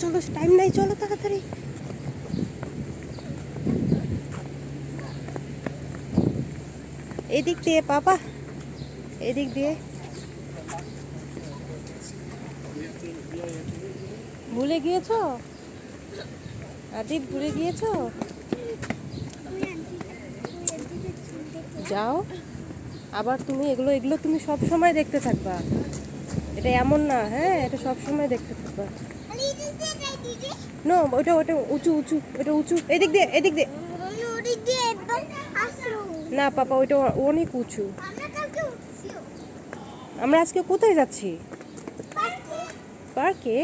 চলো টাইম নাই, চলো তাড়াতাড়ি। এদিক দিয়ে পাপা এদিক দিয়ে। ভুলে গিয়েছো? আদিক ভুলে গিয়েছো? যাও। আবার তুমি এগুলো এগুলো তুমি সব সময় দেখতে থাকবা। এটা এমন না হ্যাঁ এটা সব সময় দেখতে থাকবা। নো ওটা ওটা উঁচু উঁচু ওটা উঁচু। এদিক দিয়ে এদিক দিয়ে। না পাপা ওইটা অনেক উঁচু। আমরা আজকে কোথায় যাচ্ছি? পার্কে।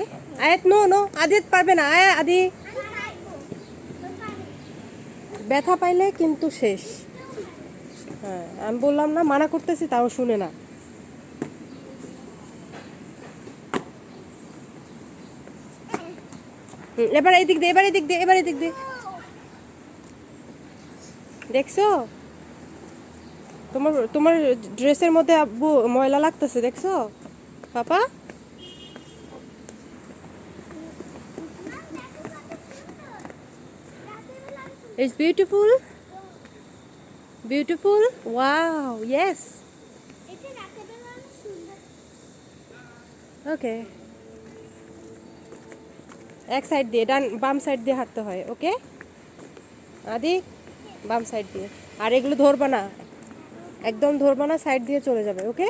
আয়াত নো নো আদিত পারবে না। আয়া আদি। ব্যথা পাইলে কিন্তু শেষ। হ্যাঁ আমি বললাম না মানা করতেছি তাও শুনে না। এবার এই দিক দিয়ে এবার দিক দিয়ে এবার দিক দিয়ে দেখছ তোমার তোমার ড্রেসের মধ্যে আব্বু ময়লা লাগতেছে দেখছ পাপা It's beautiful. Beautiful. Wow. Yes. ওকে এক সাইড দিয়ে, ডান, বাম সাইড দিয়ে হাঁটতে হয়, ওকে? আদি, বাম সাইড দিয়ে। আর এগুলো ধরবা না, একদম ধরবা না, সাইড দিয়ে চলে যাবে, ওকে?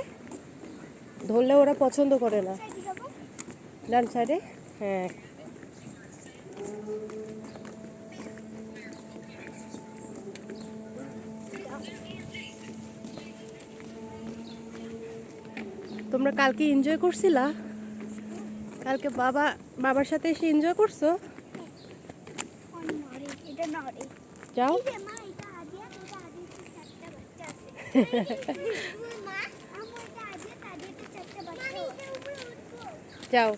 ধরলে ওরা পছন্দ করে না। ডান সাইডে হ্যাঁ। তোমরা কালকে এনজয় করছিলা? কালকে বাবা, বাবার সাথে এসে এনজয় করছ? যাও। যাও।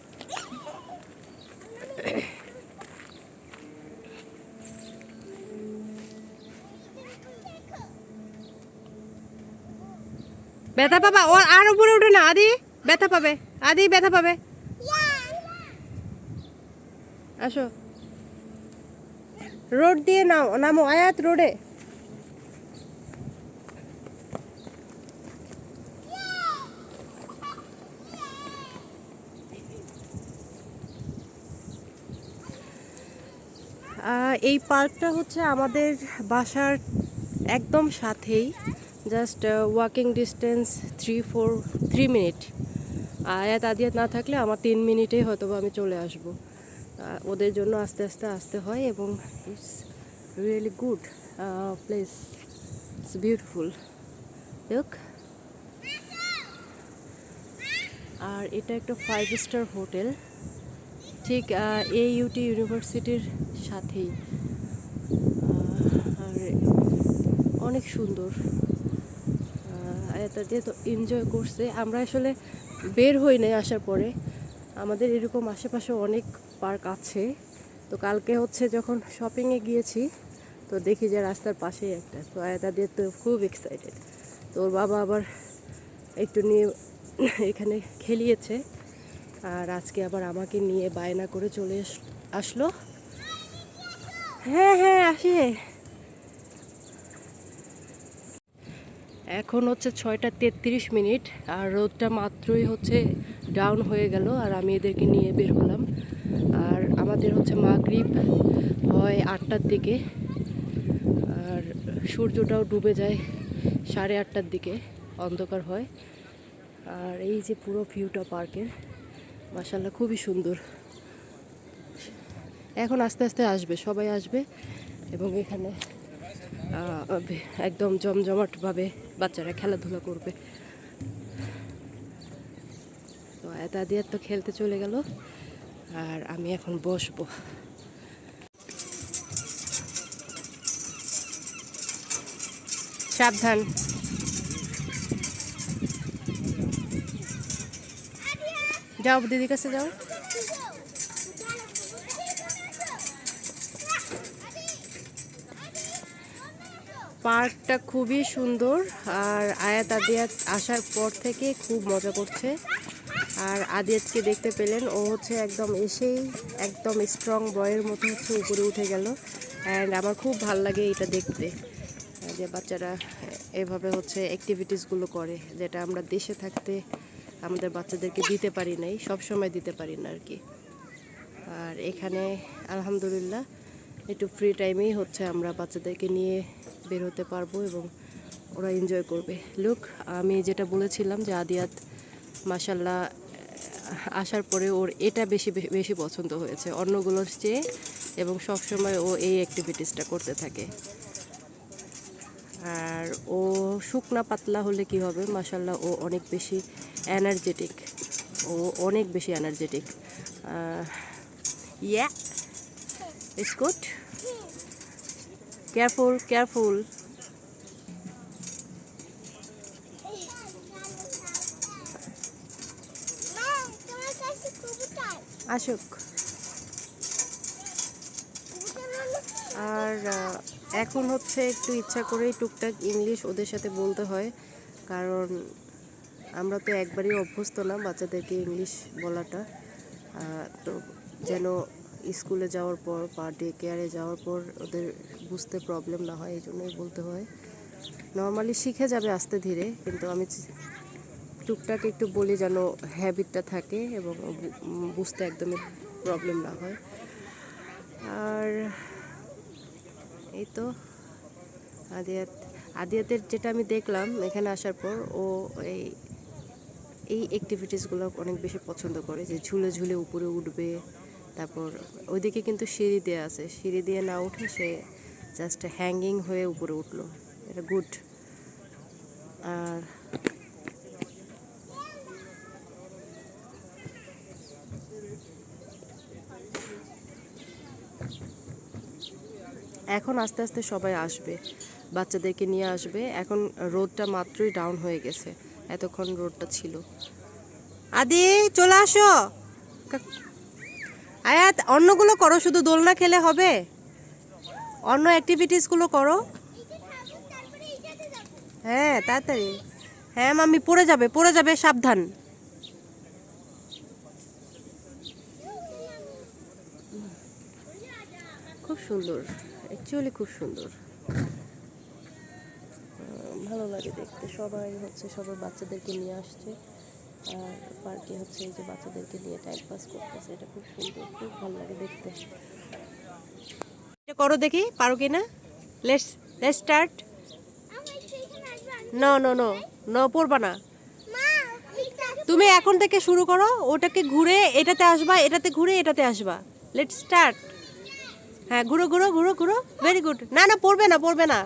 ব্যথা পাবা? ও আর উপরে উঠে না, আদি। ব্যথা পাবে। আদি, ব্যথা পাবে। আসো। রোড দিয়ে নাও, নামো, আয়াত রোডে। এই পার্কটা হচ্ছে আমাদের বাসার একদম সাথেই just walking distance three four three minute Ayat, Adiyat না থাকলে আমার তিন মিনিটেই হয়তো আমি চলে আসব। ওদের জন্য আস্তে আস্তে আসতে হয় এবং it's really good place it's beautiful look আর এটা একটা ফাইভ স্টার হোটেল ঠিক এ ইউটি ইউনিভার্সিটির সাথেই। আর অনেক সুন্দর। এটা দিয়ে তো এনজয় করছে, আমরা আসলে বের হই নাই আসার পরে। আমাদের এরকম আশেপাশে অনেক পার্ক আছে। তো কালকে হচ্ছে যখন শপিংয়ে গিয়েছি, তো দেখি যে রাস্তার পাশেই একটা। তো আয়তা দিয়ে তো খুব এক্সাইটেড তো ওর বাবা আবার একটু নিয়ে এখানে খেলিয়েছে। আর আজকে আবার আমাকে নিয়ে বায়না করে চলে আস- আসলো। হ্যাঁ হ্যাঁ আসে এখন হচ্ছে ছয়টা তেত্রিশ মিনিট। আর রোদটা মাত্রই হচ্ছে ডাউন হয়ে গেল আর আমি এদেরকে নিয়ে বের হলাম। আর আমাদের হচ্ছে মাগরিব হয় আটটার দিকে। আর সূর্যটাও ডুবে যায় সাড়ে আটটার দিকে, অন্ধকার হয়। আর এই যে পুরো ভিউটা পার্কের মাসাল্লাহ খুবই সুন্দর। এখন আস্তে আস্তে আসবে, সবাই আসবে এবং এখানে একদম জমজমাটভাবে বাচ্চারা খেলাধুলা করবে। দিয়ে তো খেলতে চলে গেল। আর আমি এখন বসবো। সাবধান। যাও দিদির কাছে যাও। পার্কটা খুবই সুন্দর, আর আয়াত আদিয়াত আসার পর থেকে খুব মজা করছে। আর আদিয়াতকে দেখতে পেলেন। ও হচ্ছে একদম এসেই একদম স্ট্রং বয়ের মতো হচ্ছে উপরে উঠে গেল। অ্যান্ড আমার খুব ভালো লাগে এটা দেখতে, যে বাচ্চারা এভাবে হচ্ছে অ্যাক্টিভিটিসগুলো করে, যেটা আমরা দেশে থাকতে আমাদের বাচ্চাদেরকে দিতে পারি নাই সব সময় দিতে পারি না আর কি। আর এখানে আলহামদুলিল্লাহ একটু ফ্রি টাইমেই হচ্ছে আমরা বাচ্চাদেরকে নিয়ে বের হতে পারব এবং ওরা এনজয় করবে। লুক আমি যেটা বলেছিলাম যে আদিয়াত মাসাল্লাহ আসার পরে ওর এটা বেশি বেশি পছন্দ হয়েছে অন্যগুলোর চেয়ে এবং সবসময় ও এই অ্যাক্টিভিটিসটা করতে থাকে। আর ও শুকনা পাতলা হলে কি হবে? মাসাল্লাহ ও অনেক বেশি এনার্জেটিক ও অনেক বেশি energetic yeah it's good careful careful আসুক। আর এখন হচ্ছে একটু ইচ্ছা করেই টুকটাক ইংলিশ ওদের সাথে বলতে হয়। কারণ আমরা তো একবারই অভ্যস্ত না বাচ্চাদেরকে ইংলিশ বলাটা। তো যেন স্কুলে যাওয়ার পর বা ডে কেয়ারে যাওয়ার পর ওদের বুঝতে প্রবলেম না হয়, এই জন্যই বলতে হয়। নর্মালি শিখে যাবে আস্তে ধীরে, কিন্তু আমি টুকটাক একটু বলি যেন হ্যাবিটটা থাকে এবং বুঝতে একদমই প্রবলেম না হয়। আর এই তো আদিয়াত, আদিয়াতের যেটা আমি দেখলাম এখানে আসার পর ও এই এই অ্যাক্টিভিটিসগুলো অনেক বেশি পছন্দ করে যে ঝুলে ঝুলে উপরে উঠবে, তারপর ওইদিকে কিন্তু সিঁড়ি দেওয়া আছে। সিঁড়ি দিয়ে না উঠে সে জাস্ট হ্যাঙ্গিং হয়ে উপরে উঠল। এটা গুড আর এখন আস্তে আস্তে সবাই আসবে, বাচ্চাদেরকে নিয়ে আসবে। এখন রোদটা মাত্রই ডাউন হয়ে গেছে, এতক্ষণ রোদটা ছিল। আদি, চলে আসো। আয়াত অন্যগুলো করো, শুধু দোলনা খেলে হবে? অন্য অ্যাক্টিভিটিসগুলো করো। হ্যাঁ তাড়াতাড়ি। হ্যাঁ মাম্মি, পড়ে যাবে পড়ে যাবে, সাবধান। খুব সুন্দর। অ্যাকচুয়ালি খুব সুন্দর। ভালো লাগে দেখতে। সবাই হচ্ছে, সবার বাচ্চাদেরকে নিয়ে আসছে। আর পার্কে হচ্ছে এই যে বাচ্চাদেরকে নিয়ে টাইম পাস করতেছে। এটা খুব সুন্দর, খুব ভালো লাগে দেখতে। করো দেখি, পারো কি না? Let's let's start no no no no পড়বা না। তুমি এখন থেকে শুরু করো, ওটাকে ঘুরে এটাতে আসবা, এটাতে ঘুরে এটাতে আসবা। লেট স্টার্ট হ্যাঁ ঘুরো ঘুরো ঘুরো ঘুরো। ভেরি গুড না না, পড়বে না পড়বে না।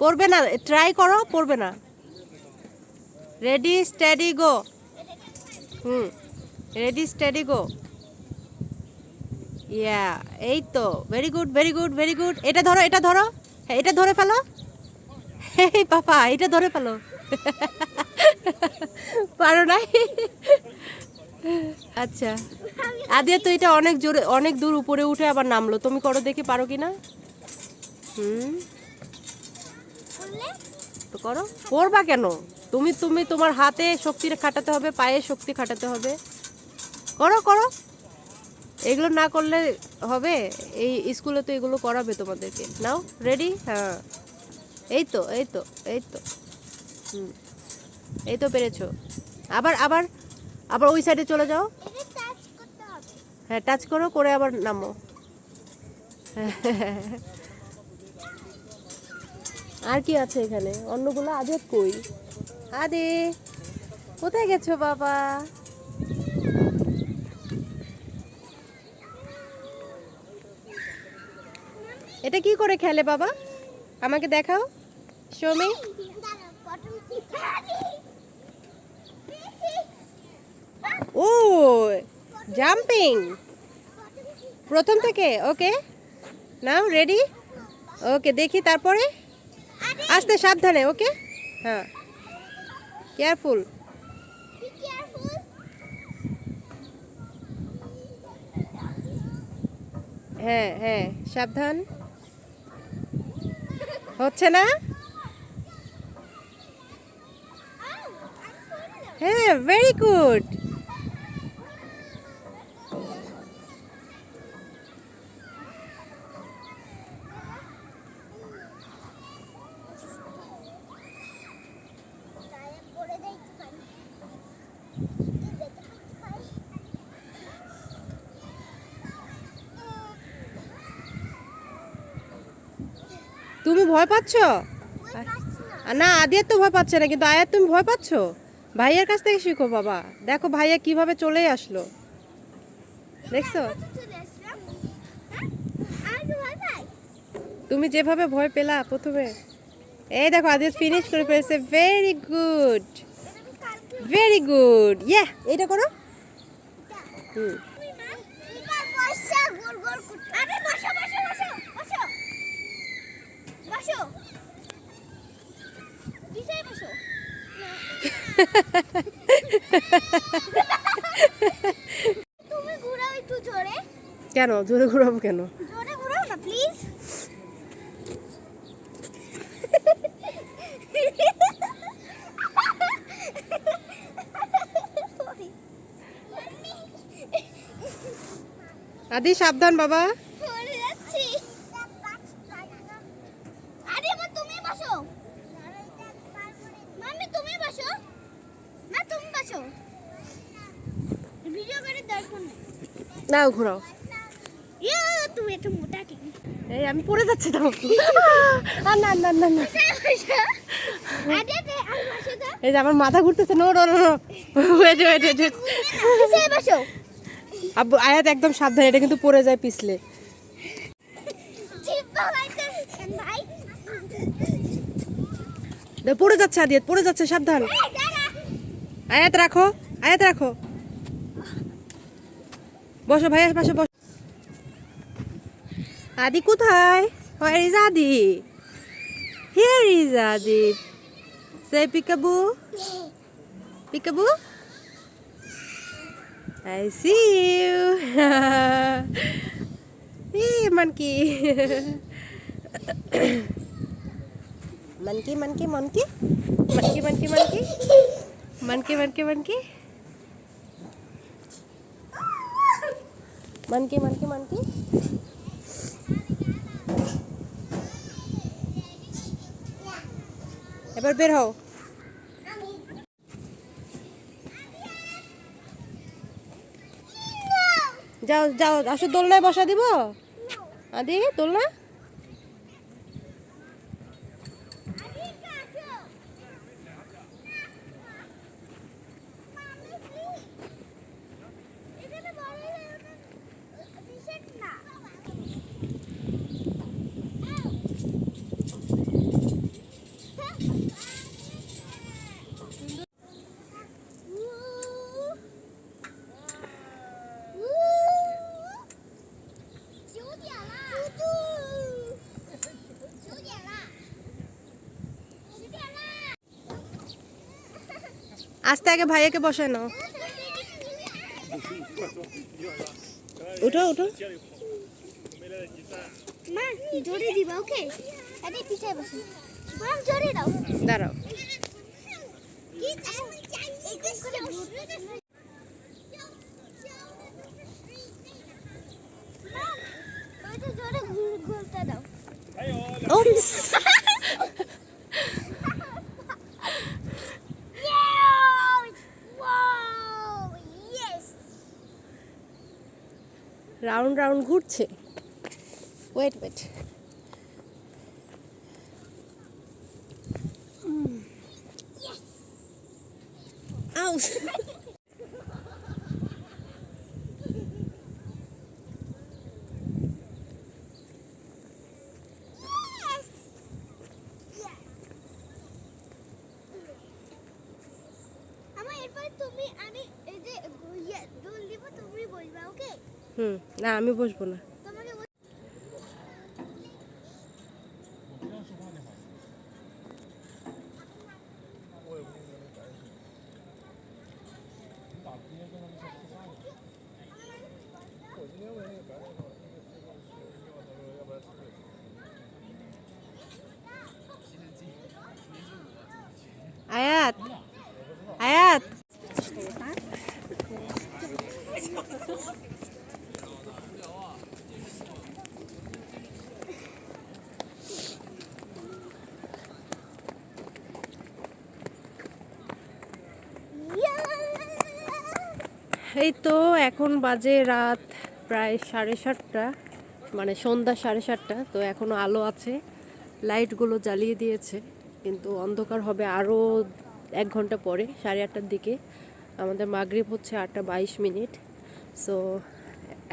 পড়বে না ট্রাই করো, পড়বে না। Ready steady go hmm ready steady go yeah এই তো। Very good very good very good এটা ধরো এটা ধরো। হ্যাঁ এটা ধরে ফেলো। এই পাপা এটা ধরে ফেলো। পারো নাই? আচ্ছা। আদিয়া, তো এটা অনেক জোরে, অনেক দূর উপরে উঠে আবার নামলো। তুমি করো, দেখি পারো কি না হুম। তো করো। করবা কেন? তুমি তুমি তোমার হাতে শক্তি খাটাতে হবে, পায়ে শক্তি খাটাতে হবে। করো করো। এগুলো না করলে হবে? এই স্কুলে তো এগুলো করাবে তোমাদেরকে। নাও রেডি হ্যাঁ। এই তো এই তো এই তো। হুম। এই তো পেরেছ। আবার আবার আবার ওই সাইডে চলে যাও। হ্যাঁ টাচ করো করে আবার নামো। আর কি আছে এখানে? অন্যগুলো আদে কই। আদে কোথায় গেছো বাবা? এটা কি করে খেলে বাবা? আমাকে দেখাও। শোমি দাঁড়াও প্রথম থেকে ও জাম্পিং প্রথম থেকে ওকে নাও রেডি ওকে দেখি তারপরে? আস্তে, সাবধানে ওকে হ্যাঁ। কেয়ারফুল হ্যাঁ হ্যাঁ সাবধান। হচ্ছে না? হ্যাঁ ভেরি গুড ভয় পাচ্ছ? না। আদিয়ার তো ভয় পাচ্ছে না কিন্তু আয়াত তুমি ভয় পাচ্ছ? ভাইয়ার কাছ থেকে শিখো বাবা। দেখো ভাইয়া কীভাবে চলে আসলো। দেখছ? হ্যাঁ তুমি যেভাবে ভয় পেলা প্রথমে। এই দেখো আদিত ফিনিশ করে ফেলেছে। Very good very good yeah এটা করো। হুম তুই মা এবার বসা গোল গোল করতে আরে বসো বসো বসো বসো বসো। বিছাই বসো। তুমি ঘুরাও একটু জোরে। কেন? জোরে ঘুরাবো কেন? জোরে ঘুরাও না প্লিজ আদি সাবধান বাবা পড়ে যাচ্ছি আরে এবার তুমি বসো মাম্মি তুমি বসো না তুমি বসো ভিডিও করে দরকার নেই নাও ঘোরাও। তুমি একটা মোটা এই আমি পড়ে যাচ্ছি তো। আর না না না না। বসো তো। এই যে আমার মাথা ঘুরতেছে no no no wait wait wait বসো। আব্বু আয়াত একদম সাবধান এটা কিন্তু পড়ে যায় পিছলে। পড়ে যাচ্ছে আদিয়াত পড়ে যাচ্ছে সাবধান। আয়াত রাখো আয়াত রাখো। বসো ভাইয়ের পাশে বসো। আদি কোথায়? হয় is Adi he is Adi say peekaboo peekaboo I see you monkey monkey monkey monkey monkey monkey monkey monkey monkey monkey monkey monkey monkey. এবার বের হও। যাও যাও আসো দোলনায় বসা দিব? আদি দোলনা? আস্তে আগে ভাইয়াকে বসায় নাও। উঠো উঠো। মা জোরে দিবা ওকে? আরে পিছায় বসো। জোরে দাও। দাঁড়াও কি চাই একদম করে বসো মা ওইটা জোরে ঘুর ঘুরতে দাও ও Wow! Yes! রাউন্ড রাউন্ড ঘুরছে। ওয়েট ওয়েট আউ Yes! Yes! আমার এরপর তুমি আমি এই যে ইয়ে দোল দিব তুমি বলবা ওকে হুম না আমি বসবো না তোমাকে বল- আয়াত আয়াত এই তো এখন বাজে রাত প্রায় সাড়ে সাতটা মানে সন্ধ্যা সাড়ে সাতটা, তো এখনও আলো আছে। লাইটগুলো জ্বালিয়ে দিয়েছে, কিন্তু অন্ধকার হবে আরও এক ঘণ্টা পরে, সাড়ে আটটার দিকে। আমাদের মাগরিব হচ্ছে আটটা বাইশ মিনিট সো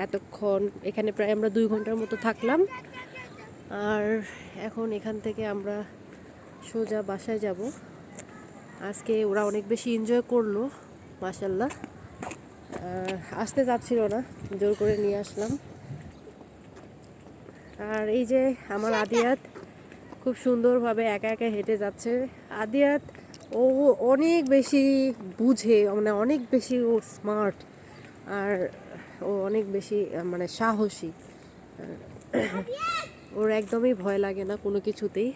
এতক্ষণ এখানে প্রায় আমরা দুই ঘণ্টার মতো থাকলাম। আর এখন এখান থেকে আমরা সোজা বাসায় যাব। আজকে ওরা অনেক বেশি এনজয় করল মাসাল্লাহ আসতে যাচ্ছিল না জোর করে নিয়ে আসলাম। আর এই যে আমার আদিয়াত খুব সুন্দরভাবে একা একা হেঁটে যাচ্ছে। আদিয়াত ও অনেক বেশি বুঝে মানে অনেক বেশি ও স্মার্ট আর ও অনেক বেশি মানে সাহসী। ওর একদমই ভয় লাগে না কোনো কিছুতেই।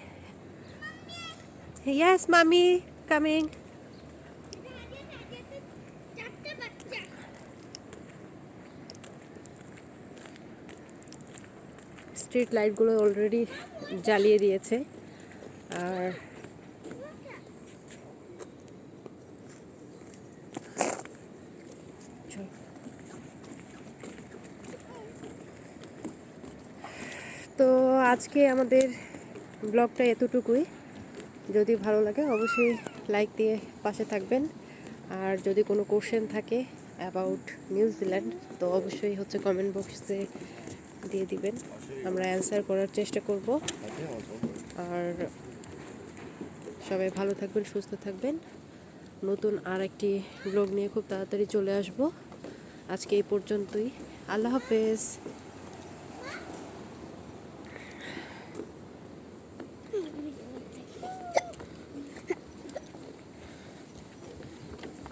ইয়াস মামি কামিং স্ট্রিট লাইটগুলো অলরেডি জ্বালিয়ে দিয়েছে। আর তো আজকে আমাদের ব্লগটা এতটুকুই। যদি ভালো লাগে অবশ্যই লাইক দিয়ে পাশে থাকবেন। আর যদি কোনো কোশ্চেন থাকে অ্যাবাউট নিউজিল্যান্ড তো অবশ্যই হচ্ছে কমেন্ট বক্সে দিয়ে দিবেন। আমরা অ্যান্সার করার চেষ্টা করব। আর সবাই ভালো থাকবেন, সুস্থ থাকবেন। নতুন আর একটি ব্লগ নিয়ে খুব তাড়াতাড়ি চলে আসব। আজকে এই পর্যন্তই। আল্লাহ হাফেজ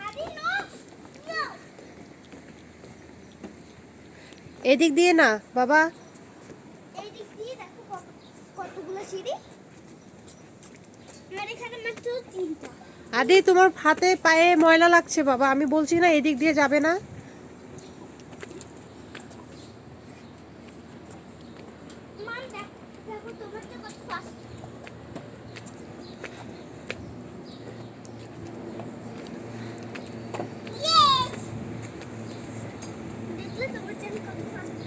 আরে নো নো এদিক দিয়ে না বাবা। এই দিয়ে দেখো কতগুলো সিঁড়ি। আমার এখানে মাত্র তিনটা। আদি তোমার হাতে পায়ে ময়লা লাগছে বাবা। আমি বলছি না এদিক দিয়ে যাবে না মান দেখ দেখো তোমারটা কত ফাস্ট ইয়েস দেখলে তোমার জন্য কত ফাস্ট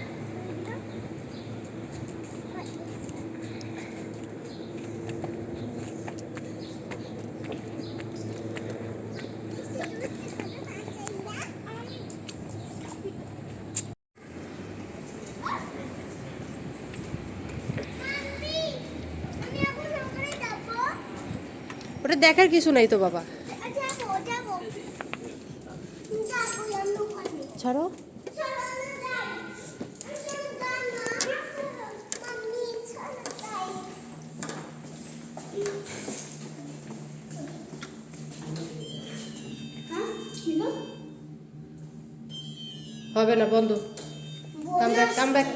আমি এখন ওখানে যাব ওটা দেখার কিছু নাই তো বাবা। ছাড়ো। হ্যাঁ হবে না বন্ধ। Come back come back